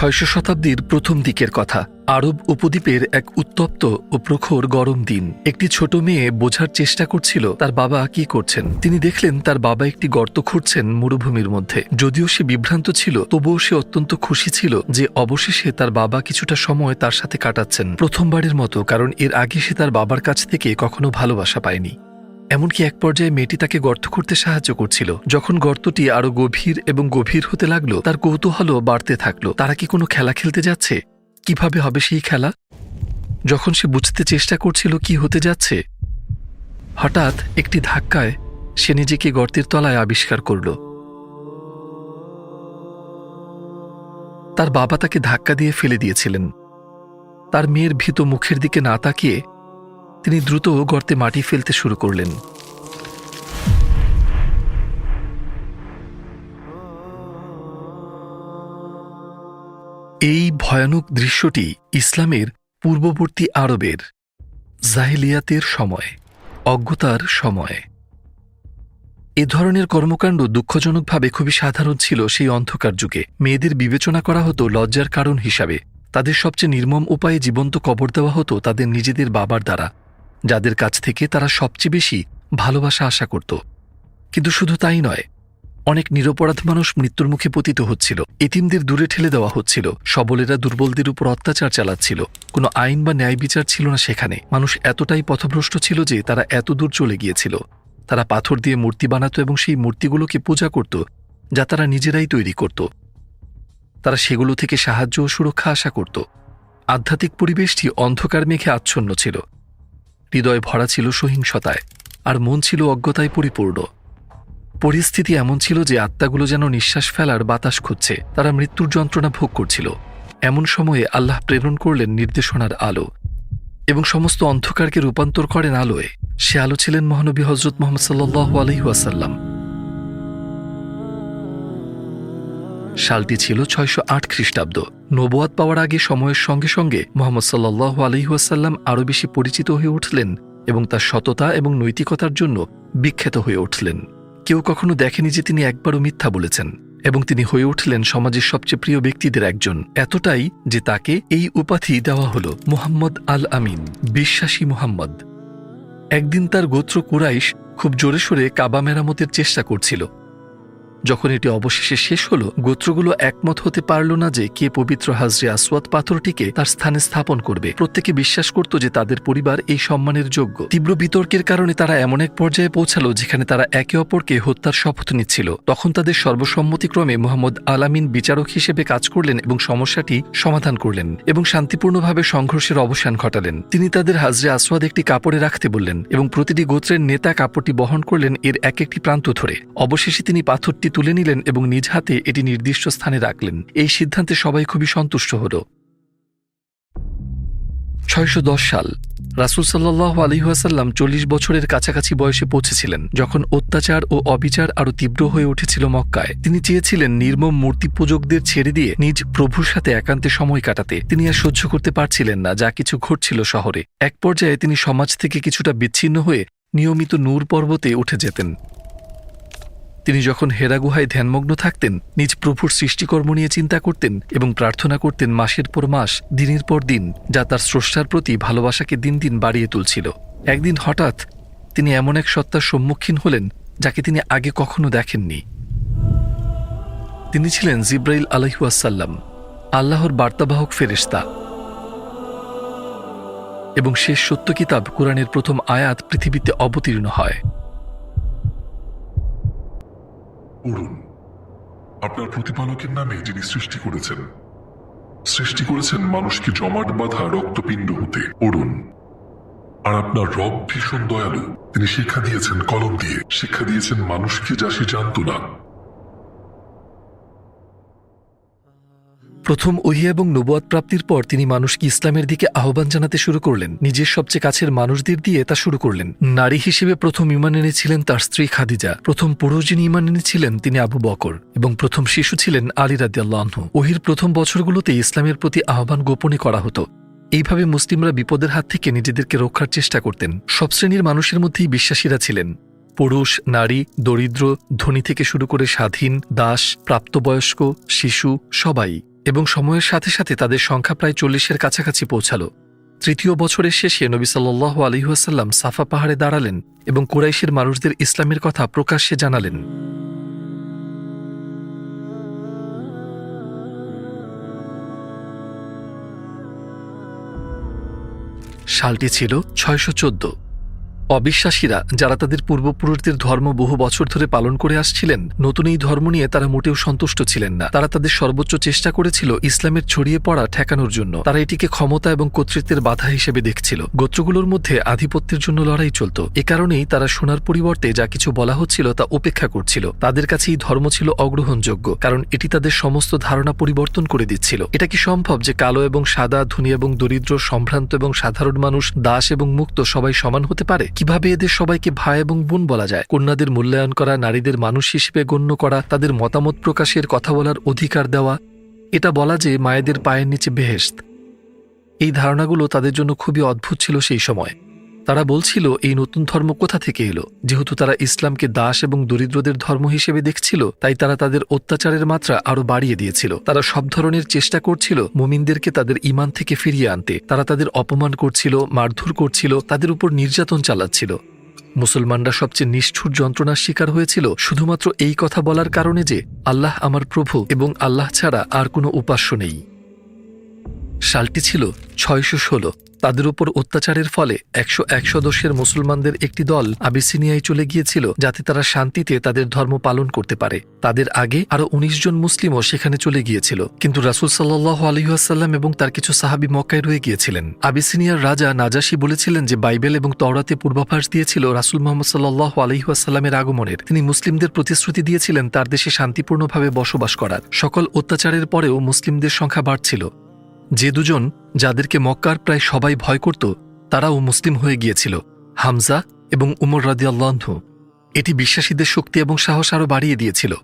ছয়শো শতাব্দীর প্রথম দিকের কথা। আরব উপদ্বীপের এক উত্তপ্ত ও প্রখর গরম দিন। একটি ছোট মেয়ে বোঝার চেষ্টা করছিল, তার বাবা কি করছেন? তিনি দেখলেন তার বাবা একটি গর্ত খুঁড়ছেন মরুভূমির মধ্যে। যদিও সে বিভ্রান্ত ছিল, তবুও সে অত্যন্ত খুশি ছিল যে অবশেষে তার বাবা কিছুটা সময় তার সাথে কাটাচ্ছেন। প্রথমবারের মতো, কারণ এর আগে সে তার বাবার কাছ থেকে কখনো ভালোবাসা পায়নি। এমনকি এক পর্যায়ে মেয়েটি তাকে গর্ত করতে সাহায্য করছিল। যখন গর্তটি আরও গভীর এবং গভীর হতে লাগল, তার কৌতূহলও বাড়তে থাকল। তারা কি কোনো খেলা খেলতে যাচ্ছে? কীভাবে হবে সেই খেলা? যখন সে বুঝতে চেষ্টা করছিল কি হতে যাচ্ছে, হঠাৎ একটি ধাক্কায় সে নিজেকে গর্তের তলায় আবিষ্কার করল। তার বাবা তাকে ধাক্কা দিয়ে ফেলে দিয়েছিলেন। তার মেয়ের ভীত মুখের দিকে না তাকিয়ে তিনি দ্রুত গর্তে মাটি ফেলতে শুরু করলেন। এই ভয়ানক দৃশ্যটি ইসলামের পূর্ববর্তী আরবের জাহিলিয়াতের সময়, অজ্ঞতার সময়। এ ধরনের কর্মকাণ্ড দুঃখজনকভাবে খুবই সাধারণ ছিল সেই অন্ধকার যুগে। মেয়েদের বিবেচনা করা হতো লজ্জার কারণ হিসাবে। তাদের সবচেয়ে নির্মম উপায়ে জীবন্ত কবর দেওয়া হতো তাদের নিজেদের বাবার দ্বারা। যাদের কাছ থেকে তারা সবচেয়ে বেশি ভালোবাসা আশা করত। কিন্তু শুধু তাই নয়, অনেক নিরপরাধ মানুষ মৃত্যুর মুখে পতিত হচ্ছিল। এতিমদের দূরে ঠেলে দেওয়া হচ্ছিল। সবলেরা দুর্বলদের উপর অত্যাচার চালাচ্ছিল। কোনো আইন বা ন্যায় বিচার ছিল না সেখানে। মানুষ এতটাই পথভ্রষ্ট ছিল যে তারা এত দূর চলে গিয়েছিল। তারা পাথর দিয়ে মূর্তি বানাত এবং সেই মূর্তিগুলোকে পূজা করত, যা তারা নিজেরাই তৈরি করত। তারা সেগুলো থেকে সাহায্য ও সুরক্ষা আশা করত। আধ্যাত্মিক পরিবেশটি অন্ধকার মেঘে আচ্ছন্ন ছিল। হৃদয় ভরা ছিল সহিংসতায়, আর মন ছিল অজ্ঞতায় পরিপূর্ণ। পরিস্থিতি এমন ছিল যে আত্মাগুলো যেন নিঃশ্বাস ফেলার বাতাস খুঁজছে, তারা মৃত্যুর যন্ত্রণা ভোগ করছিল। এমন সময়ে আল্লাহ প্রেরণ করলেন নির্দেশনার আলো, এবং সমস্ত অন্ধকারকে রূপান্তর করেন আলোয়। সে আলো ছিলেন মহানবী হজরত মোহাম্মদ সাল্লাহ আলহিহাসাল্লাম সালটি ছিল ছয়শো আট খ্রিস্টাব্দ। নবোয়াত পাওয়ার আগে সময়ের সঙ্গে সঙ্গে মোহাম্মদ সাল্লাহ আলহিহাসাল্লাম আরও বেশি পরিচিত হয়ে উঠলেন এবং তার সততা এবং নৈতিকতার জন্য বিখ্যাত হয়ে উঠলেন। কেউ কখনো দেখেনি যে তিনি একবারও মিথ্যা বলেছেন এবং তিনি হয়ে উঠলেন সমাজের সবচেয়ে প্রিয় ব্যক্তিদের একজন। এতটাই যে তাকে এই উপাধি দেওয়া হল মোহাম্মদ আল আমিন বিশ্বাসী মোহাম্মদ। একদিন তার গোত্র কুরাইশ খুব জোরে সোরে কাবা মেরামতের চেষ্টা করছিল। যখন এটি অবশেষে শেষ হল, গোত্রগুলো একমত হতে পারল না যে কে পবিত্র হাজরে আসওয়াত পাথরটিকে তার স্থানে স্থাপন করবে। প্রত্যেকে বিশ্বাস করত যে তাদের পরিবার এই সম্মানের যোগ্য। তীব্র বিতর্কের কারণে তারা এমন এক পর্যায়ে পৌঁছালো যেখানে তারা একে অপরকে হত্যার শপথ নিচ্ছিল। তখন তাদের সর্বসম্মতিক্রমে মোহাম্মদ আলামিন বিচারক হিসেবে কাজ করলেন এবং সমস্যাটি সমাধান করলেন এবং শান্তিপূর্ণভাবে সংঘর্ষের অবসান ঘটালেন। তিনি তাদের হাজরে আসওয়াদ একটি কাপড়ে রাখতে বললেন এবং প্রতিটি গোত্রের নেতা কাপড়টি বহন করলেন এর এক একটি প্রান্ত ধরে। অবশেষে তিনি পাথরটি তুলে নিলেন এবং নিজ হাতে এটি নির্দিষ্ট স্থানে রাখলেন। এই সিদ্ধান্তে সবাই খুবই সন্তুষ্ট হল। ছয়শো দশ সাল, রাসুল সাল্লাহ আলহিহাসাল্লাম চল্লিশ বছরের কাছাকাছি বয়সে পৌঁছেছিলেন, যখন অত্যাচার ও অবিচার আরও তীব্র হয়ে উঠেছিল মক্কায়। তিনি চেয়েছিলেন নির্মম মূর্তি পূজকদের ছেড়ে দিয়ে নিজ প্রভুর সাথে একান্তে সময় কাটাতে। তিনি আর সহ্য করতে পারছিলেন না, যা কিছু ঘটছিল শহরে। এক পর্যায়ে তিনি সমাজ থেকে কিছুটা বিচ্ছিন্ন হয়ে নিয়মিত নূর পর্বতে উঠে যেতেন। তিনি যখন হেরা গুহায় ধ্যানমগ্ন থাকতেন, নিজ প্রভুর সৃষ্টিকর্ম নিয়ে চিন্তা করতেন এবং প্রার্থনা করতেন মাসের পর মাস, দিনের পর দিন, যা তার স্রষ্টার প্রতি ভালোবাসাকে দিন দিন বাড়িয়ে তুলছিল। একদিন হঠাৎ তিনি এমন এক সত্তার সম্মুখীন হলেন, যাকে তিনি আগে কখনো দেখেননি। তিনি ছিলেন জিব্রাইল আলহিউসাল্লাম আল্লাহর বার্তাবাহক ফেরেস্তা এবং শেষ সত্য কিতাব কোরআনের প্রথম আয়াত পৃথিবীতে অবতীর্ণ হয়। পড়ুন আপনার প্রতিপালকের নামে যিনি সৃষ্টি করেছেন সৃষ্টি করেছেন মানুষকে জমাট বাঁধা রক্তপিণ্ড হতে পড়ুন। আর আপনার রব ভীষণ দয়ালু, তিনি শিক্ষা দিয়েছেন কলম দিয়ে। শিক্ষা দিয়েছেন মানুষকে যা সে জানত না। প্রথম ওহি এবং নবুয়াদ প্রাপ্তির পর তিনি মানুষকে ইসলামের দিকে আহ্বান জানাতে শুরু করলেন। নিজের সবচেয়ে কাছের মানুষদের দিয়ে তা শুরু করলেন। নারী হিসেবে প্রথম ইমান এনেছিলেন তার স্ত্রী খাদিজা। প্রথম পুরুষ যিনি ইমান এনেছিলেন, তিনি আবু বকর এবং প্রথম শিশু ছিলেন আলী রাদিয়াল্লাহ ওহির প্রথম বছরগুলোতে ইসলামের প্রতি আহ্বান গোপনে করা হতো। এইভাবে মুসলিমরা বিপদের হাত থেকে নিজেদেরকে রক্ষার চেষ্টা করতেন। সব শ্রেণির মানুষের মধ্যেই বিশ্বাসীরা ছিলেন। পুরুষ, নারী, দরিদ্র, ধনী থেকে শুরু করে স্বাধীন, দাস, প্রাপ্তবয়স্ক, শিশু, সবাই। এবং সময়ের সাথে সাথে তাদের সংখ্যা প্রায় চল্লিশের কাছাকাছি পৌঁছাল। তৃতীয় বছরের শেষে নবী সাল্লাহ আলহিহাসাল্লাম সাফা পাহাড়ে দাঁড়ালেন এবং কুরাইশের মানুষদের ইসলামের কথা প্রকাশ্যে জানালেন। সালটি ছিল ছয়শো চোদ্দ। অবিশ্বাসীরা যারা তাদের পূর্বপুরুষদের ধর্ম বহু বছর ধরে পালন করে আসছিলেন, নতুন এই ধর্ম নিয়ে তারা মোটেও সন্তুষ্ট ছিলেন না। তারা তাদের সর্বোচ্চ চেষ্টা করেছিল ইসলামের ছড়িয়ে পড়া ঠেকানোর জন্য। তারা এটিকে ক্ষমতা এবং কর্তৃত্বের বাধা হিসেবে দেখছিল। গোত্রগুলোর মধ্যে আধিপত্যের জন্য লড়াই চলত। এ কারণেই তারা শোনার পরিবর্তে যা কিছু বলা হচ্ছিল তা উপেক্ষা করছিল। তাদের কাছে এই ধর্ম ছিল অগ্রহণযোগ্য, কারণ এটি তাদের সমস্ত ধারণা পরিবর্তন করে দিচ্ছিল। এটা কি সম্ভব যে কালো এবং সাদা, ধনী এবং দরিদ্র, সম্ভ্রান্ত এবং সাধারণ মানুষ, দাস এবং মুক্ত সবাই সমান হতে পারে? কীভাবে এদের সবাইকে ভাই এবং বোন বলা যায়? কন্যাদের মূল্যায়ন করা, নারীদের মানুষ হিসেবে গণ্য করা, তাদের মতামত প্রকাশের কথা বলার অধিকার দেওয়া, এটা বলা যে মায়েদের পায়ের নিচে বেহেস্ত এই ধারণাগুলো তাদের জন্য খুবই অদ্ভুত ছিল সেই সময়। তারা বলছিল, এই নতুন ধর্ম কোথা থেকে এলো? যেহেতু তারা ইসলামকে দাস এবং দরিদ্রদের ধর্ম হিসেবে দেখছিল, তাই তারা তাদের অত্যাচারের মাত্রা আরও বাড়িয়ে দিয়েছিল। তারা সব ধরনের চেষ্টা করছিল মুমিনদেরকে তাদের ইমান থেকে ফিরিয়ে আনতে। তারা তাদের অপমান করছিল, মারধর করছিল, তাদের উপর নির্যাতন চালাচ্ছিল। মুসলমানরা সবচেয়ে নিষ্ঠুর যন্ত্রণার শিকার হয়েছিল শুধুমাত্র এই কথা বলার কারণে যে, আল্লাহ আমার প্রভু এবং আল্লাহ ছাড়া আর কোনো উপাস্য নেই। সালটি ছিল ছয়শো ষোলো। তাদের উপর অত্যাচারের ফলে একশো এক সদস্যের মুসলমানদের একটি দল আবিসিনিয়ায় চলে গিয়েছিল যাতে তারা শান্তিতে তাদের ধর্ম পালন করতে পারে। তাদের আগে আরও উনিশ জন মুসলিমও সেখানে চলে গিয়েছিল। কিন্তু রাসুল সাল্লাহ আলহিহাসাল্লাম এবং তার কিছু সাহাবি মক্কায় রয়ে গিয়েছিলেন। আবিসিনিয়ার রাজা নাজাসি বলেছিলেন যে বাইবেল এবং তওরাতে পূর্বাভাস দিয়েছিল রাসুল মোহাম্মদ সাল্লাহ আলহিহাসাল্লামের আগমনের। তিনি মুসলিমদের প্রতিশ্রুতি দিয়েছিলেন তার দেশে শান্তিপূর্ণভাবে বসবাস করার। সকল অত্যাচারের পরেও মুসলিমদের সংখ্যা বাড়ছিল। যে দুজন যাদেরকে মক্কার প্রায় সবাই ভয় করত, তারাও মুসলিম হয়ে গিয়েছিল, হামজা এবং উমর রাদিয়াল্লাহু এটি বিশ্বাসীদের শক্তি এবং সাহস আরও বাড়িয়ে দিয়েছিল।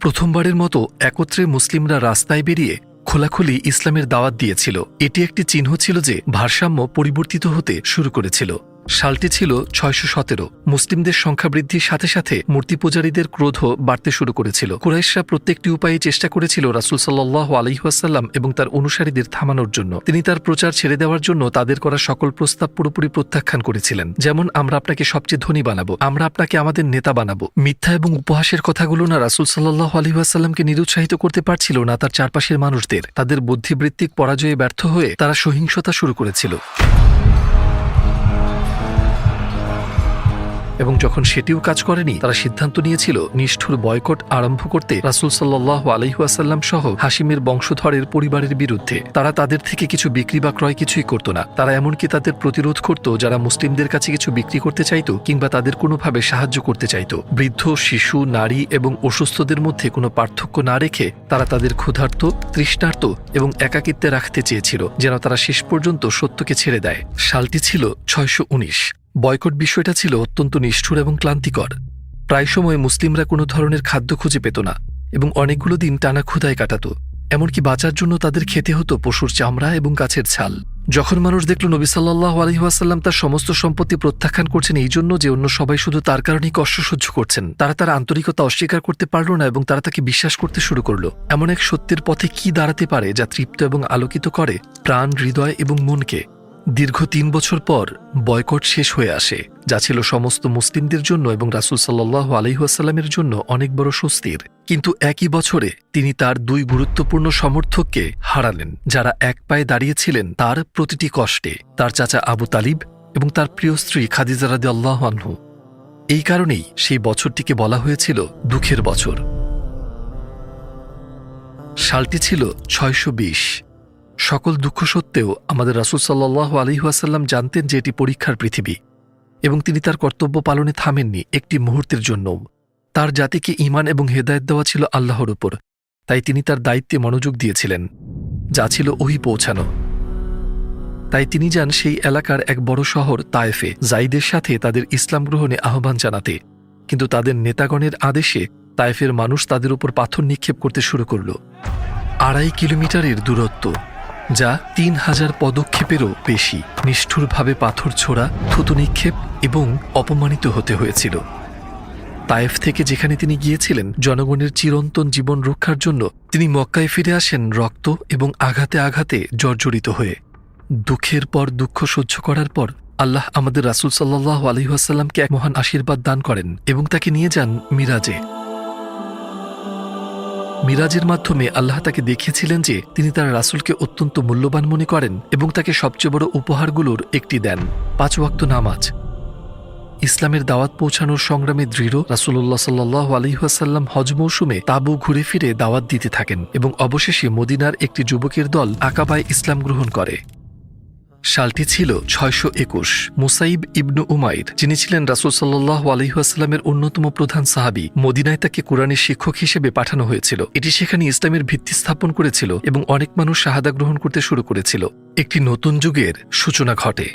প্রথমবারের মতো একত্রে মুসলিমরা রাস্তায় বেরিয়ে খোলাখুলি ইসলামের দাওয়াত দিয়েছিল। এটি একটি চিহ্ন ছিল যে ভারসাম্য পরিবর্তিত হতে শুরু করেছিল। সালটি ছিল ছয়শো সতেরো। মুসলিমদের সংখ্যা বৃদ্ধির সাথে সাথে মূর্তি পূজারীদের ক্রোধও বাড়তে শুরু করেছিল। কুরাইশরা প্রত্যেকটি উপায়ে চেষ্টা করেছিল রাসুল সাল্লাহ আলহিহাসাল্লাম এবং তার অনুসারীদের থামানোর জন্য। তিনি তার প্রচার ছেড়ে দেওয়ার জন্য তাদের করা সকল প্রস্তাব পুরোপুরি প্রত্যাখ্যান করেছিলেন। যেমন, আমরা আপনাকে সবচেয়ে ধনী বানাবো। আমরা আপনাকে আমাদের নেতা বানাবো। মিথ্যা এবং উপহাসের কথাগুলো না রাসুল সাল্লাহ আলহিহাসাল্লামকে নিরুৎসাহিত করতে পারছিল না তার চারপাশের মানুষদের। তাদের বুদ্ধিবৃত্তিক পরাজয়ে ব্যর্থ হয়ে তারা সহিংসতা শুরু করেছিল। এবং যখন সেটিও কাজ করেনি, তারা সিদ্ধান্ত নিয়েছিল নিষ্ঠুর বয়কট আরম্ভ করতে রাসুল সাল্লাহ আলহিহাসাল্লাম সহ হাসিমের বংশধরের পরিবারের বিরুদ্ধে। তারা তাদের থেকে কিছু বিক্রি বা ক্রয় কিছুই করত না। তারা এমনকি তাদের প্রতিরোধ করত, যারা মুসলিমদের কাছে কিছু বিক্রি করতে চাইত কিংবা তাদের কোনোভাবে সাহায্য করতে চাইত। বৃদ্ধ, শিশু, নারী এবং অসুস্থদের মধ্যে কোনো পার্থক্য না রেখে তারা তাদের ক্ষুধার্ত, তৃষ্ণার্ত এবং একাকিত্বে রাখতে চেয়েছিল, যেন তারা শেষ পর্যন্ত সত্যকে ছেড়ে দেয়। সালটি ছিল ছয়শো উনিশ। বয়কট বিষয়টা ছিল অত্যন্ত নিষ্ঠুর এবং ক্লান্তিকর। প্রায় সময় মুসলিমরা কোনো ধরনের খাদ্য খুঁজে পেত না এবং অনেকগুলো দিন টানা ক্ষুধায় কাটাত। এমনকি বাঁচার জন্য তাদের খেতে হতো পশুর চামড়া এবং গাছের ছাল। যখন মানুষ দেখল নবী সাল্লাহ আলহিহাসাল্লাম তার সমস্ত সম্পত্তি প্রত্যাখ্যান করছেন এই জন্য যে অন্য সবাই শুধু তার কারণেই কষ্ট সহ্য করছেন, তারা তার আন্তরিকতা অস্বীকার করতে পারল না এবং তারা তাকে বিশ্বাস করতে শুরু করল। এমন এক সত্যের পথে কি দাঁড়াতে পারে যা তৃপ্ত এবং আলোকিত করে প্রাণ, হৃদয় এবং মনকে? দীর্ঘ তিন বছর পর বয়কট শেষ হয়ে আসে, যা ছিল সমস্ত মুসলিমদের জন্য এবং রাসুল সাল্লাহ আলহিহাসাল্লামের জন্য অনেক বড় স্বস্তির। কিন্তু একই বছরে তিনি তার দুই গুরুত্বপূর্ণ সমর্থককে হারালেন, যারা এক পায়ে দাঁড়িয়েছিলেন তার প্রতিটি কষ্টে, তার চাচা আবু তালিব এবং তার প্রিয় স্ত্রী খাদিজারাদি আল্লাহ আনহু। এই কারণেই সেই বছরটিকে বলা হয়েছিল দুঃখের বছর। সালটি ছিল ছয়শো বিশ। সকল দুঃখ সত্ত্বেও আমাদের রাসুল সাল্লাহ আলহিহাসাল্লাম জানতেন যে এটি পরীক্ষার পৃথিবী এবং তিনি তার কর্তব্য পালনে থামেননি একটি মুহূর্তের জন্যও। তার জাতিকে ইমান এবং হেদায়ত দেওয়া ছিল আল্লাহর উপর, তাই তিনি তার দায়িত্বে মনোযোগ দিয়েছিলেন, যা ছিল ওহি পৌঁছানো। তাই তিনি যান সেই এলাকার এক বড় শহর তায়েফে জাইদের সাথে তাদের ইসলাম গ্রহণে আহ্বান জানাতে। কিন্তু তাদের নেতাগণের আদেশে তায়েফের মানুষ তাদের উপর পাথর নিক্ষেপ করতে শুরু করল। আড়াই কিলোমিটারের দূরত্ব। যা তিন হাজার পদক্ষেপেরও বেশি। নিষ্ঠুরভাবে পাথর ছোড়া, থুতু নিক্ষেপ এবং অপমানিত হতে হয়েছিল। তায়েফ থেকে যেখানে তিনি গিয়েছিলেন, জনগণের চিরন্তন জীবন রক্ষার জন্য তিনি মক্কায় ফিরে আসেন রক্ত এবং আঘাতে আঘাতে জর্জরিত হয়ে। দুঃখের পর দুঃখ সহ্য করার পর আল্লাহ আমাদের রাসুল সাল্লাহ আলহিহাসাল্লামকে এক মহান আশীর্বাদ দান করেন এবং তাকে নিয়ে যান মিরাজে। মিরাজের মাধ্যমে আল্লাহ তাকে দেখিয়েছিলেন যে তিনি তার রাসুলকে অত্যন্ত মূল্যবান মনে করেন এবং তাকে সবচেয়ে বড় উপহারগুলোর একটি দেন। পাঁচ ওয়াক্ত নামাজ। ইসলামের দাওয়াত পৌঁছানোর সংগ্রামে দৃঢ় রাসুল্লাহ সাল্লাহ আলহিহাসাল্লাম হজ মৌসুমে তাবু ঘুরে ফিরে দাওয়াত দিতে থাকেন এবং অবশেষে মদিনার একটি যুবকের দল আকাবায় ইসলাম গ্রহণ করে। সালটি ছিল ছয়শো একুশ। মুসাইব ইবনু উমাইর, যিনি ছিলেন রাসুল সাল্লাহ আলহিহাস্লামের অন্যতম প্রধান সাহাবি, মদিনায় তাকে কোরআনের শিক্ষক হিসেবে পাঠানো হয়েছিল। এটি সেখানে ইসলামের ভিত্তি স্থাপন করেছিল এবং অনেক মানুষ শাহাদা গ্রহণ করতে শুরু করেছিল। একটি নতুন যুগের সূচনা ঘটে।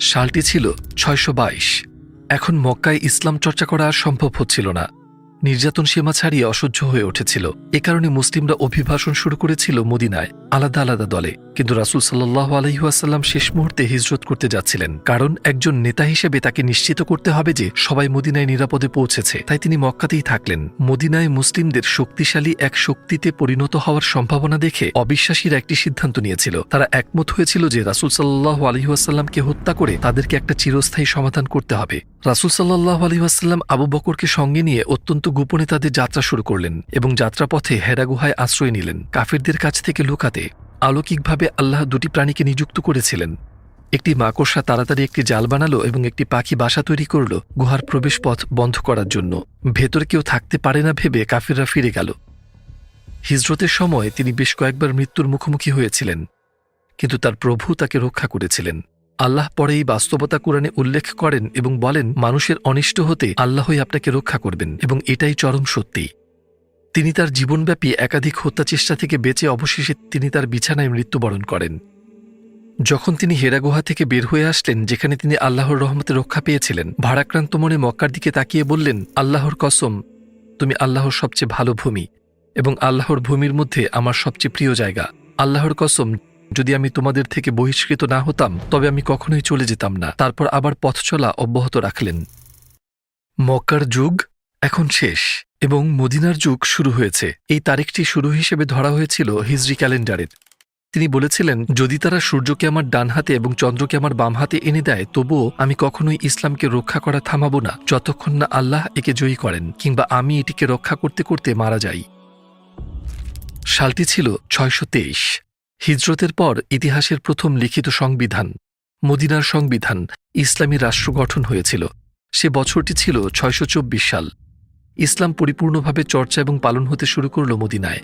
সালটি ছিল ছয়শো বাইশ। এখন মক্কায় ইসলাম চর্চা করা সম্ভব হচ্ছিল না। নির্যাতন সীমা ছাড়িয়ে অসহ্য হয়ে উঠেছিল। এ কারণে মুসলিমরা অভিভাষণ শুরু করেছিল মদিনায়, আলাদা আলাদা দলে। কিন্তু রাসুল সাল্লাহ আলহিহাসাল্লাম শেষ মুহূর্তে হিজরত করতে যাচ্ছিলেন। কারণ একজন নেতা হিসেবে তাকে নিশ্চিত করতে হবে যে, সবাই মদিনায় নিরাপদে পৌঁছেছে। তাই তিনি মক্কাতেই থাকলেন। মদিনায় মুসলিমদের শক্তিশালী এক শক্তিতে পরিণত হওয়ার সম্ভাবনা দেখে অবিশ্বাসীরা একটি সিদ্ধান্ত নিয়েছিল। তারা একমত হয়েছিল যে, রাসুল সাল্লাহ আলহিহাসাল্লামকে হত্যা করে তাদেরকে একটা চিরস্থায়ী সমাধান করতে হবে। রাসুল সাল্লাহ আবু বকরকে সঙ্গে নিয়ে অত্যন্ত গোপনে তাদের যাত্রা শুরু করলেন এবং যাত্রাপথে হেরা গুহায় আশ্রয় নিলেন। কাফিরদের কাছ থেকে লুকাতে আলৌকিকভাবে আল্লাহ দুটি প্রাণীকে নিযুক্ত করেছিলেন। একটি মাকড়সা তাড়াতাড়ি একটি জাল বানালো এবং একটি পাখি বাসা তৈরি করল গুহার প্রবেশপথ বন্ধ করার জন্য। ভেতর কেউ থাকতে পারে না ভেবে কাফিররা ফিরে গেল। হিজরতের সময় তিনি বেশ কয়েকবার মৃত্যুর মুখোমুখি হয়েছিলেন, কিন্তু তার প্রভু তাকে রক্ষা করেছিলেন। আল্লাহ পরে এই বাস্তবতা কোরআনে উল্লেখ করেন এবং বলেন, মানুষের অনিষ্ট হতে আল্লাহই আপনাকে রক্ষা করবেন এবং এটাই চরম সত্যি। তিনি তার জীবনব্যাপী একাধিক হত্যা চেষ্টা থেকে বেঁচে অবশেষে তিনি তার বিছানায় মৃত্যুবরণ করেন। যখন তিনি হেরা গুহা থেকে বের হয়ে আসলেন, যেখানে তিনি আল্লাহর রহমতে রক্ষা পেয়েছিলেন, ভারাক্রান্ত মনে মক্কার দিকে তাকিয়ে বললেন, আল্লাহর কসম, তুমি আল্লাহর সবচেয়ে ভালো ভূমি এবং আল্লাহর ভূমির মধ্যে আমার সবচেয়ে প্রিয় জায়গা। আল্লাহর কসম যদি আমি তোমাদের থেকে বহিষ্কৃত না হতাম, তবে আমি কখনোই চলে যেতাম না। তারপর আবার পথ চলা অব্যাহত রাখলেন। মক্কার যুগ এখন শেষ এবং মদিনার যুগ শুরু হয়েছে। এই তারিখটি শুরু হিসেবে ধরা হয়েছিল হিজরি ক্যালেন্ডারের। তিনি বলেছিলেন, যদি তারা সূর্যকে আমার ডান হাতে এবং চন্দ্রকে আমার বাম হাতে এনে দেয়, তবুও আমি কখনোই ইসলামকে রক্ষা করা থামাবো না, যতক্ষণ না আল্লাহ একে জয়ী করেন, কিংবা আমি এটিকে রক্ষা করতে করতে মারা যাই। সালটি ছিল ছয়শো তেইশ। হিজরতের পর ইতিহাসের প্রথম লিখিত সংবিধান, মদিনার সংবিধান, ইসলামী রাষ্ট্র গঠন হয়েছিল। সে বছরটি ছিল ছয়শো চব্বিশ সাল। ইসলাম পরিপূর্ণভাবে চর্চা এবং পালন হতে শুরু করল মদিনায়।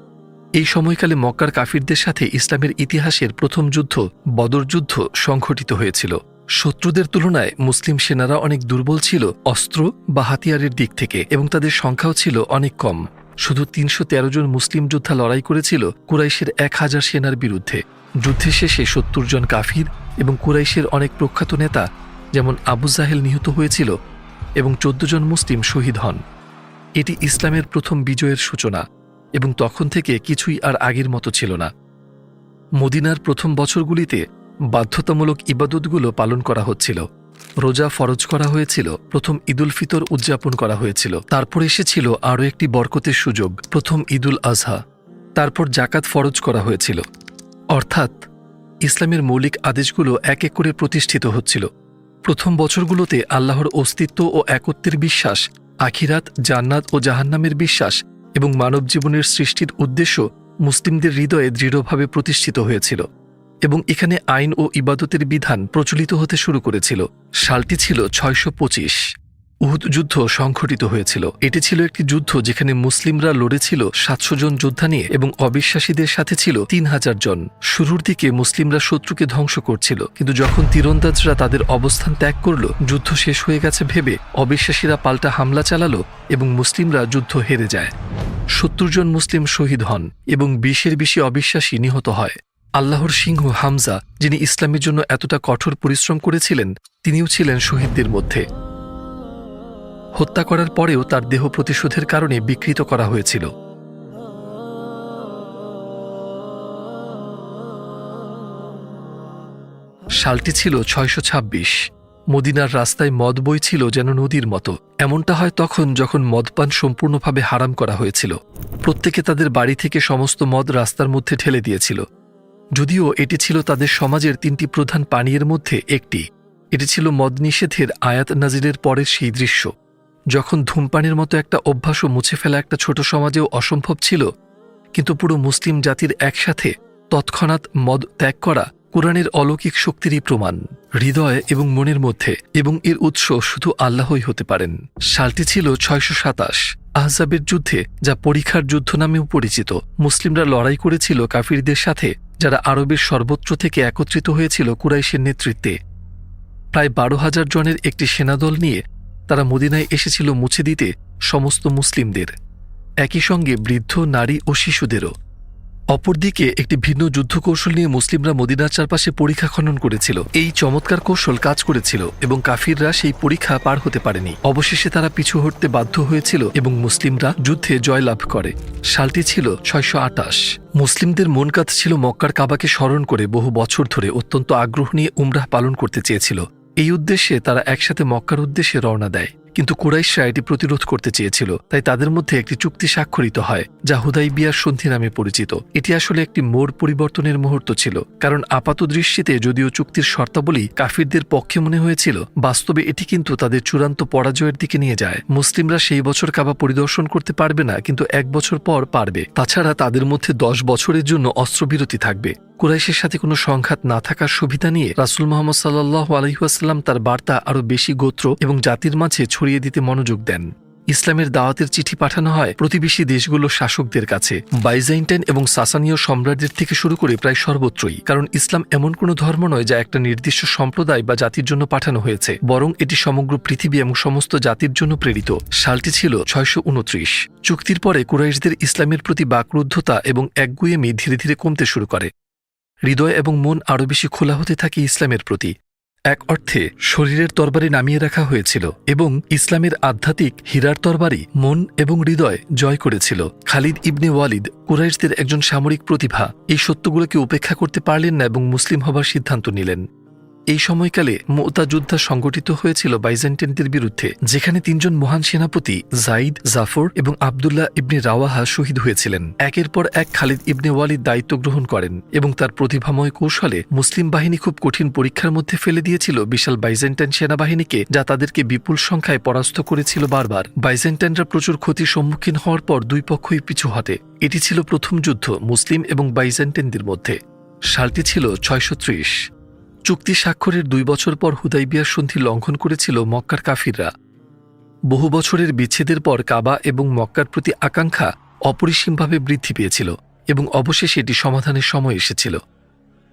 এই সময়কালে মক্কার কাফিরদের সাথে ইসলামের ইতিহাসের প্রথম যুদ্ধ, বদর যুদ্ধ সংঘটিত হয়েছিল। শত্রুদের তুলনায় মুসলিম সেনারা অনেক দুর্বল ছিল অস্ত্র বা হাতিয়ারের দিক থেকে এবং তাদের সংখ্যাও ছিল অনেক কম। শুধু তিনশো তেরো জন মুসলিম যোদ্ধা লড়াই করেছিল কুরাইশের এক হাজার সেনার বিরুদ্ধে। যুদ্ধে শেষে সত্তর জন কাফির এবং কুরাইশের অনেক প্রখ্যাত নেতা, যেমন আবু জাহেল নিহত হয়েছিল এবং চোদ্দ জন মুসলিম শহীদ হন। এটি ইসলামের প্রথম বিজয়ের সূচনা এবং তখন থেকে কিছুই আর আগের মতো ছিল না। মদিনার প্রথম বছরগুলিতে বাধ্যতামূলক ইবাদতগুলো পালন করা হচ্ছিল। রোজা ফরজ করা হয়েছিল, প্রথম ঈদুল ফিতর উদযাপন করা হয়েছিল। তারপর এসেছিল আরও একটি বরকতের সুযোগ, প্রথম ঈদুল আজহা। তারপর জাকাত ফরজ করা হয়েছিল। অর্থাৎ, ইসলামের মৌলিক আদেশগুলো এক এক করে প্রতিষ্ঠিত হচ্ছিল। প্রথম বছরগুলোতে আল্লাহর অস্তিত্ব ও একত্বের বিশ্বাস, আখিরাত, জান্নাত ও জাহান্নামের বিশ্বাস এবং মানব জীবনের সৃষ্টির উদ্দেশ্য মুসলিমদের হৃদয়ে দৃঢ়ভাবে প্রতিষ্ঠিত হয়েছিল। এবং এখানে আইন ও ইবাদতের বিধান প্রচলিত হতে শুরু করেছিল। সালটি ছিল ছয়শো পঁচিশ। উহুদ যুদ্ধ সংঘটিত হয়েছিল। এটি ছিল একটি যুদ্ধ যেখানে মুসলিমরা লড়েছিল সাতশো জন যোদ্ধা নিয়ে এবং অবিশ্বাসীদের সাথে ছিল তিন হাজার জন। শুরুর দিকে মুসলিমরা শত্রুকে ধ্বংস করছিল, কিন্তু যখন তীরন্দাজরা তাদের অবস্থান ত্যাগ করল, যুদ্ধ শেষ হয়ে গেছে ভেবে অবিশ্বাসীরা পাল্টা হামলা চালালো এবং মুসলিমরা যুদ্ধ হেরে যায়। সত্তর জন মুসলিম শহীদ হন এবং বিশের বেশি অবিশ্বাসী নিহত হয়। আল্লাহর সিংহ হামজা, যিনি ইসলামের জন্য এতটা কঠোর পরিশ্রম করেছিলেন, তিনিও ছিলেন শহীদদের মধ্যে। হত্যা করার পরেও তার দেহ প্রতিশোধের কারণে বিকৃত করা হয়েছিল। সালটি ছিল ছয়শো ছাব্বিশ। মদিনার রাস্তায় মদ বই ছিল যেন নদীর মতো। এমনটা হয় তখন যখন মদপান সম্পূর্ণভাবে হারাম করা হয়েছিল। প্রত্যেকে তাদের বাড়ি থেকে সমস্ত মদ রাস্তার মধ্যে ঠেলে দিয়েছিল। যদিও এটি ছিল তাদের সমাজের তিনটি প্রধান পানীয়ের মধ্যে একটি। এটি ছিল মদ নিষেধের আয়াত নাজিরের পরের সেই দৃশ্য। যখন ধূমপানের মতো একটা অভ্যাসও মুছে ফেলা একটা ছোট সমাজেও অসম্ভব ছিল, কিন্তু পুরো মুসলিম জাতির একসাথে তৎক্ষণাৎ মদ ত্যাগ করা কোরআনের অলৌকিক শক্তিরই প্রমাণ। হৃদয় এবং মনের মধ্যে এবং এর উৎস শুধু আল্লাহই হতে পারেন। সালটি ছিল ছয়শো সাতাশ আহজাবের যুদ্ধে, যা পরীক্ষার যুদ্ধ নামেও পরিচিত। মুসলিমরা লড়াই করেছিল কাফিরদের সাথে যারা আরবের সর্বত্র থেকে একত্রিত হয়েছিল কুরাইশের নেতৃত্বে। প্রায় বারো হাজার জনের একটি সেনাদল নিয়ে তারা মদিনায় এসেছিল মুছে দিতে সমস্ত মুসলিমদের। একই সঙ্গে বৃদ্ধ নারী ও শিশুদেরও। অপরদিকে একটি ভিন্ন যুদ্ধ কৌশল নিয়ে মুসলিমরা মদিনার চারপাশে পরীক্ষা খনন করেছিল। এই চমৎকার কৌশল কাজ করেছিল এবং কাফিররা সেই পরীক্ষা পার হতে পারেনি। অবশেষে তারা পিছু হটতে বাধ্য হয়েছিল এবং মুসলিমরা যুদ্ধে জয়লাভ করে। সালটি ছিল ছয়শো আটাশ। মুসলিমদের মন কাত ছিল মক্কার কাবাকে স্মরণ করে বহু বছর ধরে অত্যন্ত আগ্রহ নিয়ে উমরাহ পালন করতে চেয়েছিল। এই উদ্দেশ্যে তারা একসাথে মক্কার উদ্দেশ্যে রওনা দেয়। কিন্তু কুরাইশরা এটি প্রতিরোধ করতে চেয়েছিল, তাই তাদের মধ্যে একটি চুক্তি স্বাক্ষরিত হয়, যা হুদাই বিয়ার সন্ধি নামে পরিচিত। এটি আসলে একটি মোড় পরিবর্তনের মুহূর্ত ছিল, কারণ আপাত দৃষ্টিতে যদিও চুক্তির শর্তাবলী কাফিরদের পক্ষে মনে হয়েছিল, বাস্তবে এটি কিন্তু তাদের চূড়ান্ত পরাজয়ের দিকে নিয়ে যায়। মুসলিমরা সেই বছর কাবা পরিদর্শন করতে পারবে না, কিন্তু এক বছর পর পারবে। তাছাড়া তাদের মধ্যে দশ বছরের জন্য অস্ত্রবিরতি থাকবে। কুরাইশের সাথে কোনো সংঘাত না থাকার সুবিধা নিয়ে রাসুল মোহাম্মদ সাল্লাহ আলহিহাস্লাম তার বার্তা আরও বেশি গোত্র এবং জাতির মাঝে ছড়িয়ে দিতে মনোযোগ দেন। ইসলামের দাওয়াতের চিঠি পাঠানো হয় প্রতিবেশী দেশগুলোর শাসকদের কাছে। বাইজাইন্টাইন এবং সাসানীয় সম্রাটদের থেকে শুরু করে প্রায় সর্বত্রই, কারণ ইসলাম এমন কোনো ধর্ম নয় যা একটা নির্দিষ্ট সম্প্রদায় বা জাতির জন্য পাঠানো হয়েছে, বরং এটি সমগ্র পৃথিবী এবং সমস্ত জাতির জন্য প্রেরিত। সালটি ছিল ছয়শো উনত্রিশ। চুক্তির পরে কুরাইশদের ইসলামের প্রতি বাকরুদ্ধতা এবং একগুয়েমি ধীরে ধীরে কমতে শুরু করে। হৃদয় এবং মন আরও বেশি খোলা হতে থাকে ইসলামের প্রতি। এক অর্থে, শরীরের তরবারি নামিয়ে রাখা হয়েছিল এবং ইসলামের আধ্যাত্মিক হীরার তরবারি মন এবং হৃদয় জয় করেছিল। খালিদ ইবনে ওয়ালিদ কুরাইশদের একজন সামরিক প্রতিভা। এই সত্যগুলোকে উপেক্ষা করতে পারলেন না এবং মুসলিম হবার সিদ্ধান্ত নিলেন। এই সময়কালে মোতা যুদ্ধা সংগঠিত হয়েছিল বাইজেন্টেনদের বিরুদ্ধে, যেখানে তিনজন মহান সেনাপতি জাইদ, জাফর এবং আবদুল্লাহ ইবনে রাওয়াহা শহীদ হয়েছিলেন। একের পর এক খালিদ ইবনে ওয়ালিদ দায়িত্ব গ্রহণ করেন এবং তার প্রতিভাময় কৌশলে মুসলিম বাহিনী খুব কঠিন পরীক্ষার মধ্যে ফেলে দিয়েছিল বিশাল বাইজেন্টাইন সেনাবাহিনীকে, যা তাদেরকে বিপুল সংখ্যায় পরাস্ত করেছিল বারবার। বাইজেন্টাইনরা প্রচুর ক্ষতির সম্মুখীন হওয়ার পর দুই পক্ষই পিছু হটে। এটি ছিল প্রথম যুদ্ধ মুসলিম এবং বাইজেন্টাইনদের মধ্যে। সালটি ছিল ছয়শো ত্রিশ। চুক্তি স্বাক্ষরের দুই বছর পর হুদাইবিয়ার সন্ধি লঙ্ঘন করেছিল মক্কার কাফিররা। বহু বছরের বিচ্ছেদের পর কাবা এবং মক্কার প্রতি আকাঙ্ক্ষা অপরিসীমভাবে বৃদ্ধি পেয়েছিল এবং অবশেষে এটি সমাধানের সময় এসেছিল।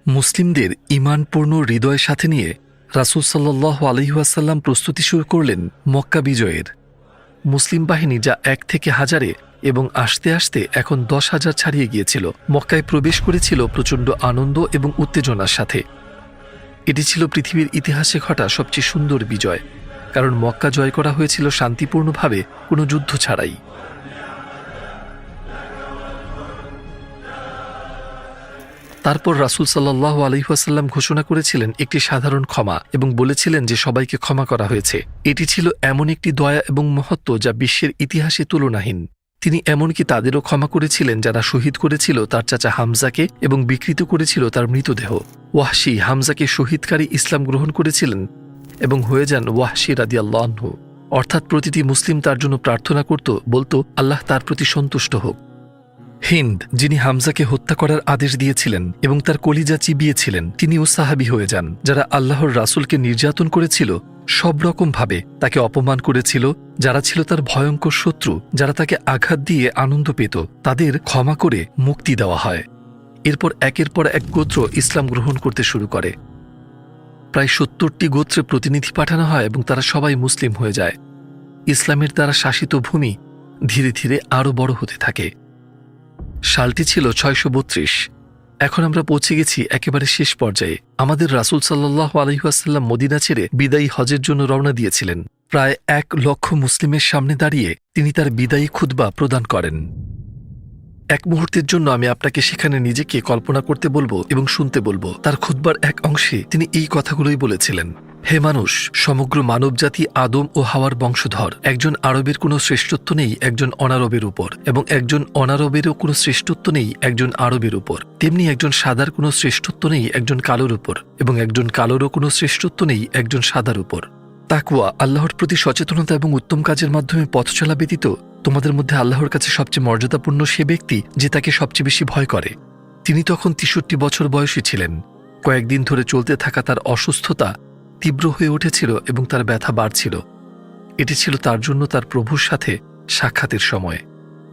মুসলিমদের ইমানপূর্ণ হৃদয়ের সাথে নিয়ে রাসুল সাল্লাহ আলহিহাসাল্লাম প্রস্তুতি শুরু করলেন মক্কা বিজয়ের। মুসলিম বাহিনী যা এক থেকে হাজারে এবং আসতে আসতে এখন দশ হাজার ছাড়িয়ে গিয়েছিল। মক্কায় প্রবেশ করেছিল প্রচণ্ড আনন্দ এবং উত্তেজনার সাথে। এটি ছিল পৃথিবীর ইতিহাসে ঘটা সবচেয়ে সুন্দর বিজয়, কারণ মক্কা জয় করা হয়েছিল শান্তিপূর্ণভাবে, কোনো যুদ্ধ ছাড়াই। তারপর রাসুল সাল্লাহ আলহিহাসাল্লাম ঘোষণা করেছিলেন একটি সাধারণ ক্ষমা এবং বলেছিলেন যে সবাইকে ক্ষমা করা হয়েছে। এটি ছিল এমন একটি দয়া এবং মহত্ব যা বিশ্বের ইতিহাসে তুলনাহীন। তিনি এমনকি তাদেরও ক্ষমা করেছিলেন যারা শহীদ করেছিল তার চাচা হামজাকে এবং বিকৃত করেছিল তার মৃতদেহ। ওয়াহশি হামজাকে শহীদকারী ইসলাম গ্রহণ করেছিলেন এবং হয়ে যান ওয়াহশি রাদিয়াল্লাহ অর্থাৎ প্রতিটি মুসলিম তার জন্য প্রার্থনা করত, বলতো, আল্লাহ তার প্রতি সন্তুষ্ট হোক। হিন্দ, যিনি হামজাকে হত্যা করার আদেশ দিয়েছিলেন এবং তার কলিজা চিবিয়েছিলেন, তিনিও সাহাবি হয়ে যান। যারা আল্লাহর রাসুলকে নির্যাতন করেছিল, সব রকম ভাবে তাকে অপমান করেছিল, যারা ছিল তার ভয়ঙ্কর শত্রু, যারা তাকে আঘাত দিয়ে আনন্দ পেত, তাদের ক্ষমা করে মুক্তি দেওয়া হয়। এরপর একের পর এক গোত্র ইসলাম গ্রহণ করতে শুরু করে। প্রায় সত্তরটি গোত্রে প্রতিনিধি পাঠানো হয় এবং তারা সবাই মুসলিম হয়ে যায়। ইসলামের দ্বারা শাসিত ভূমি ধীরে ধীরে আরও বড় হতে থাকে। সালটি ছিল ছয়শো বত্রিশ। এখন আমরা পৌঁছে গেছি একেবারে শেষ পর্যায়ে। আমাদের রাসুল সাল্লাহ আলহিহাসাল্লাম মদিনা ছেড়ে বিদায়ী হজের জন্য রওনা দিয়েছিলেন। প্রায় এক লক্ষ মুসলিমের সামনে দাঁড়িয়ে তিনি তার বিদায়ী খুদ্া প্রদান করেন। এক মুহূর্তের জন্য আমি আপনাকে সেখানে নিজেকে কল্পনা করতে বলব এবং শুনতে বলব। তার খুদ্বার এক অংশে তিনি এই কথাগুলোই বলেছিলেন, হে মানুষ, সমগ্র মানবজাতি আদম ও হাওয়ার বংশধর। একজন আরবের কোনো শ্রেষ্ঠত্ব নেই, একজন অনারবের উপর। এবং একজন অনারবেরও কোনো শ্রেষ্ঠত্ব নেই, একজন আরবের উপর। তেমনি একজন সাদার কোনো শ্রেষ্ঠত্ব নেই, একজন কালোর উপর। এবং একজন কালোরও কোনো শ্রেষ্ঠত্ব নেই, একজন সাদার উপর। তাকুয়া আল্লাহর প্রতি সচেতনতা এবং উত্তম কাজের মাধ্যমে পথ চলা ব্যতীত তোমাদের মধ্যে আল্লাহর কাছে সবচেয়ে মর্যাদাপূর্ণ সে ব্যক্তি যে তাকে সবচেয়ে বেশি ভয় করে। তিনি তখন তেষট্টি বছর বয়সী ছিলেন। কয়েকদিন ধরে চলতে থাকা তার অসুস্থতা তীব্র হয়ে উঠেছিল এবং তার ব্যথা বাড়ছিল। এটি ছিল তার জন্য তার প্রভুর সাথে সাক্ষাতের সময়।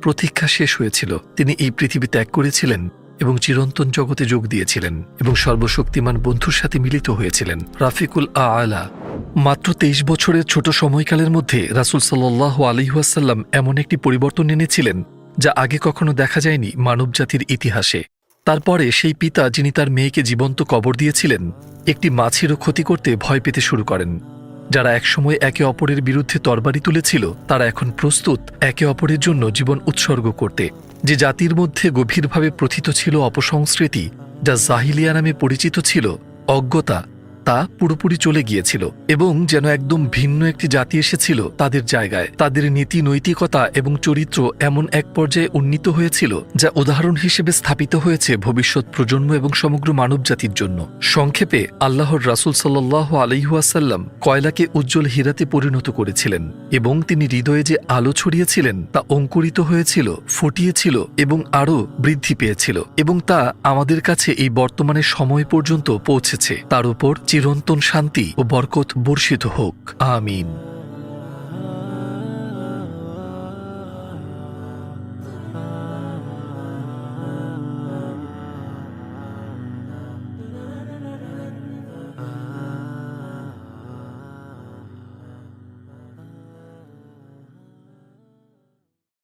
প্রতীক্ষা শেষ হয়েছিল। তিনি এই পৃথিবী ত্যাগ করেছিলেন এবং চিরন্তন জগতে যোগ দিয়েছিলেন এবং সর্বশক্তিমান বন্ধুর সাথে মিলিত হয়েছিলেন। রাফিকুল আলা মাত্র তেইশ বছরের ছোট সময়কালের মধ্যে রাসুল সাল্লাহ আলিহাসাল্লাম এমন একটি পরিবর্তন এনেছিলেন, যা আগে কখনো দেখা যায়নি মানবজাতির ইতিহাসে। তারপরে সেই পিতা যিনি তার মেয়েকে জীবন্ত কবর দিয়েছিলেন, একটি মাছিরও ক্ষতি করতে ভয় পেতে শুরু করেন। যারা একসময় একে অপরের বিরুদ্ধে তরবারি তুলেছিল, তারা এখন প্রস্তুত একে অপরের জন্য জীবন উৎসর্গ করতে। যে জাতির মধ্যে গভীরভাবে প্রথিত ছিল অপসংস্কৃতি, যা জাহিলিয়া নামে পরিচিত ছিল, অজ্ঞতা তা পুরোপুরি চলে গিয়েছিল এবং যেন একদম ভিন্ন একটি জাতি এসেছিল তাদের জায়গায়। তাদের নীতি, নৈতিকতা এবং চরিত্র এমন এক পর্যায়ে উন্নীত হয়েছিল যা উদাহরণ হিসেবে স্থাপিত হয়েছে ভবিষ্যৎ প্রজন্ম এবং সমগ্র মানবজাতির জন্য। সংক্ষেপে, আল্লাহর রাসুল সাল্লাহ আলহিহাসাল্লাম কয়লাকে উজ্জ্বল হীরাতে পরিণত করেছিলেন এবং তিনি হৃদয়ে যে আলো ছড়িয়েছিলেন তা অঙ্কুরিত হয়েছিল, ফুটিয়েছিল এবং আরও বৃদ্ধি পেয়েছিল এবং তা আমাদের কাছে এই বর্তমানে সময় পর্যন্ত পৌঁছেছে। তার উপর চিরন্তন শান্তি ও বরকত বর্ষিত হোক। আমিন।